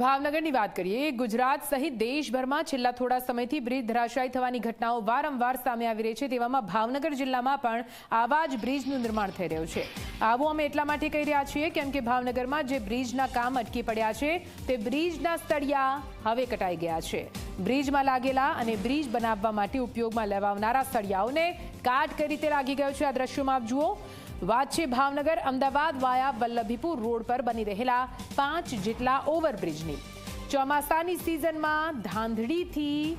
ભાવનગરની વાત કરીએ, ગુજરાત સહિત દેશભરમાં છેલ્લા થોડા સમયથી બ્રિજ ધરાશાયી થવાની ઘટનાઓ વારંવાર સામે આવી રહી છે. તેવામાં ભાવનગર જિલ્લામાં પણ આવા જ બ્રિજનું નિર્માણ થઈ રહ્યું છે. આવું અમે એટલા માટે કહી રહ્યા છીએ કેમ કે ભાવનગરમાં જે બ્રિજના કામ અટકી પડ્યા છે, તે બ્રિજના સળિયા હવે કટાઈ ગયા છે. બ્રિજમાં લાગેલા અને બ્રિજ બનાવવા માટે ઉપયોગમાં લેવાનારા સળિયાઓને કાટ કઈ રીતે લાગી ગયો છે આ દ્રશ્યોમાં આપ જુઓ. વાત છે ભાવનગર, અમદાવાદ વાયા વલ્લભીપુર રોડ પર બની રહેલા પાંચ જેટલા ઓવરબ્રિજની ચોમાસાની સિઝનમાં ધાંધડીથી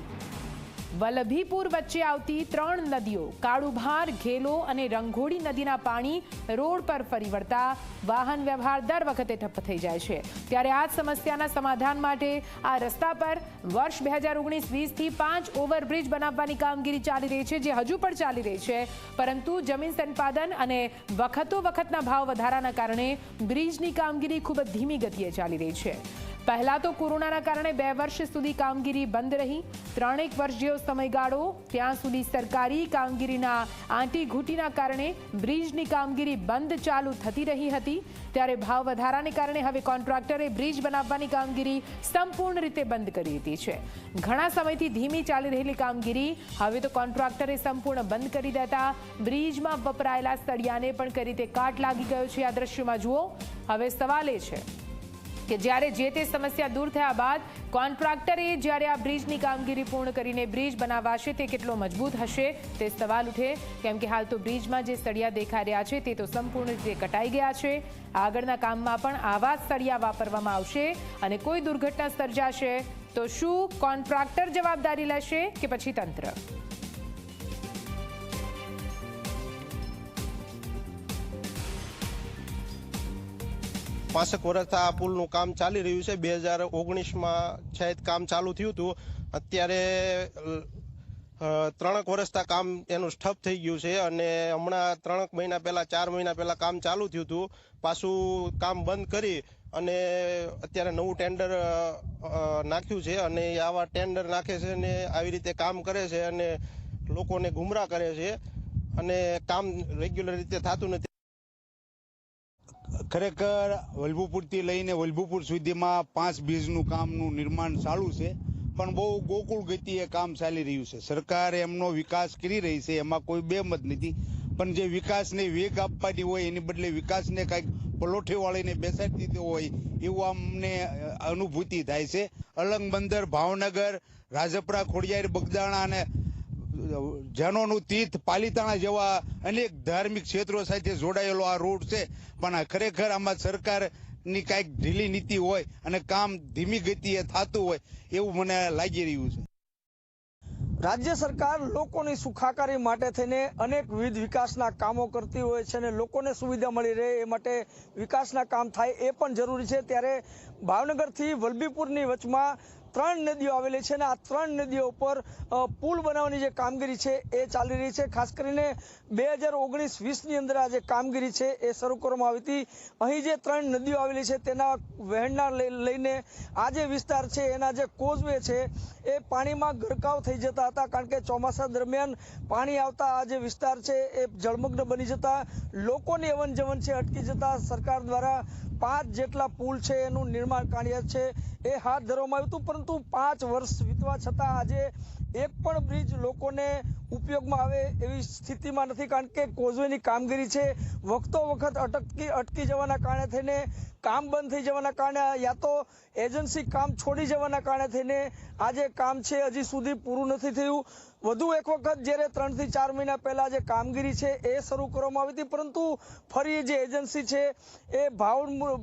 વલ્લભીપુર વચ્ચે આવતી ત્રણ નદીઓ, કાળુભાર, ઘેલો અને રંઘોળી નદીના પાણી રોડ પર ફરી વળતા વાહન વ્યવહાર દર વખતે ઠપ્પ થઈ જાય છે. ત્યારે આ સમસ્યાના સમાધાન માટે આ રસ્તા પર વર્ષ બે હજાર ઓગણીસ વીસથી પાંચ ઓવરબ્રિજ બનાવવાની કામગીરી ચાલી રહી છે, જે હજુ પણ ચાલી રહી છે. પરંતુ જમીન સંપાદન અને વખતો વખતના ભાવ વધારાના કારણે બ્રિજની કામગીરી ખૂબ જ ધીમી ગતિએ ચાલી રહી છે. પહેલા તો કોરોનાના કારણે બે વર્ષ સુધી કામગીરી બંધ રહી. ત્રણેક વર્ષ જેવો સમયગાળો, ત્યાં સુધી સરકારી કામગીરીના આંટી ઘૂંટીના કારણે બ્રિજની કામગીરી બંધ ચાલુ થતી રહી હતી. ત્યારે ભાવ વધારાને કારણે હવે કોન્ટ્રાક્ટરે બ્રિજ બનાવવાની કામગીરી સંપૂર્ણ રીતે બંધ કરી દીધી છે. ઘણા સમયથી ધીમી ચાલી રહેલી કામગીરી હવે તો કોન્ટ્રાક્ટરે સંપૂર્ણ બંધ કરી દેતા બ્રિજમાં વપરાયેલા સળિયાને પણ કઈ રીતે કાટ લાગી ગયો છે આ દ્રશ્યમાં જુઓ. હવે સવાલ એ છે કે જ્યારે જે તે સમસ્યા દૂર થયા બાદ કોન્ટ્રાક્ટરે જ્યારે આ બ્રિજની કામગીરી પૂર્ણ કરીને બ્રિજ બનાવાશે તે કેટલો મજબૂત હશે તે સવાલ ઉઠે. કેમ કે હાલ તો બ્રિજમાં જે સળિયા દેખાઈ રહ્યા છે તે તો સંપૂર્ણ રીતે કટાઈ ગયા છે. આગળના કામમાં પણ આવા સળિયા વાપરવામાં આવશે અને કોઈ દુર્ઘટના સર્જાશે તો શું કોન્ટ્રાક્ટર જવાબદારી લેશે કે પછી તંત્ર? પાંસઠ વર્ષથી આ પુલનું કામ ચાલી રહ્યું છે. બે હજાર ઓગણીસમાં શાયદ કામ ચાલુ થયું હતું. અત્યારે ત્રણક વર્ષથી કામ એનું સ્ઠપ થઈ ગયું છે અને હમણાં ત્રણેક મહિના પહેલાં, ચાર મહિના પહેલાં કામ ચાલુ થયું હતું. પાછું કામ બંધ કરી અને અત્યારે નવું ટેન્ડર નાખ્યું છે અને આવા ટેન્ડર નાખે છે અને આવી રીતે કામ કરે છે અને લોકોને ગુમરાહ કરે છે અને કામ રેગ્યુલર રીતે થતું નથી. ખરેખર વલ્ભુપુરથી લઈને વલ્ભુપુર સુધીમાં પાંચ બ્રિજનું કામનું નિર્માણ ચાલુ છે. પણ બહુ ગોકુળ ગતિએ કામ ચાલી રહ્યું છે. સરકાર એમનો વિકાસ કરી રહી છે, એમાં કોઈ બે મત નથી. પણ જે વિકાસને વેગ આપવાની હોય, એની બદલે વિકાસને કાંઈક પલોઠે વાળીને બેસાડી દીધો હોય, એવું અમને અનુભૂતિ થાય છે. અલંગ બંદર, ભાવનગર, રાજપરા, ખોડિયાર, બગદાણા અને જૈનોનું તીર્થ પાલિતાણા જેવા અનેક ધાર્મિક ક્ષેત્રો સાથે જોડાયેલો આ રોડ છે. પણ ખરેખર આમાં સરકારની કાંઈક ઢીલી નીતિ હોય અને કામ ધીમી ગતિએ થતું હોય એવું મને લાગી રહ્યું છે. રાજ્ય સરકાર લોકોની સુખાકારી માટે થઈને અનેક વિવિધ વિકાસના કામો કરતી હોય છે અને લોકોને સુવિધા મળી રહે એ માટે વિકાસના કામ થાય એ પણ જરૂરી છે. ત્યારે ભાવનગરથી વલભીપુરની વચમાં ત્રણ નદીઓ આવેલી છે અને આ ત્રણ નદીઓ ઉપર પુલ બનાવવાની જે કામગીરી છે એ ચાલી રહી છે. ખાસ કરીને બે હજાર ઓગણીસ વીસની અંદર આ જે કામગીરી છે એ શરૂ કરવામાં આવી હતી. અહીં જે ત્રણ નદીઓ આવેલી છે તેના વહેણના લઈ- લઈને આ જે વિસ્તાર છે, એના જે કોઝવે છે, એ પાણીમાં ગરકાવ થઈ જતા હતા કારણ કે ચોમાસા દરમિયાન પાણી આવતા આ જે વિસ્તાર છે એ જળમગ્ન બની જતા. લોકોની અવન જવન છે અટકી જતા. સરકાર દ્વારા પાંચ જેટલા પુલ છે એનું નિર્માણ કાર્ય છે. એ હાથ ધરવામાં આવ્યું હતું, પરંતુ પાંચ વર્ષ વીતવા છતાં આજે એક પણ બ્રિજ લોકોને ઉપયોગમાં આવે એવી સ્થિતિમાં નથી, કારણ કે કોઝવેની કામગીરી છે. વખતો વખત અટકી અટકી જવાના કારણે થઈને, કામ બંધ થઈ જવાના કારણે, યા તો એજન્સી કામ છોડી જવાના કારણે થઈને આ કામ છે, હજી સુધી પૂરું નથી થયું. વધુ એક વખત જ્યારે ત્રણથી ચાર મહિના પહેલા જે કામગીરી છે એ શરૂ કરવામાં આવી હતી, પરંતુ ફરી જે એજન્સી છે એ ભાવ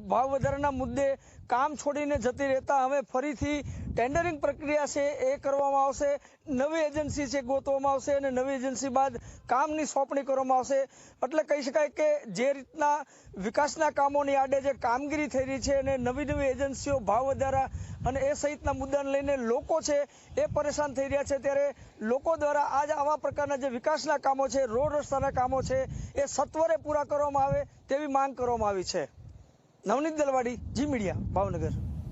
ભાવ વધારાના મુદ્દે કામ છોડીને જતી રહેતા હવે ફરીથી ટેન્ડરિંગ પ્રક્રિયા છે એ કરવામાં આવશે. નવી એજન્સી છે ગોતવામાં આવશે અને નવી એજન્સી બાદ કામની સોંપણી કરવામાં આવશે. એટલે કહી શકાય કે જે રીતના વિકાસના કામોની આડે જે કામગીરી થઈ રહી છે અને નવી નવી એજન્સીઓ ભાવ વધારા અને એ સહિતના મુદ્દાને લઈને લોકો છે એ પરેશાન થઈ રહ્યા છે. ત્યારે લોકો દ્વારા આજ આવા પ્રકારના જે વિકાસના કામો છે, રોડ રસ્તાના કામો છે, એ સત્વરે પૂરા કરવામાં આવે તેવી માંગ કરવામાં આવી છે. નવનીત દલવાડી, જી મીડિયા, ભાવનગર.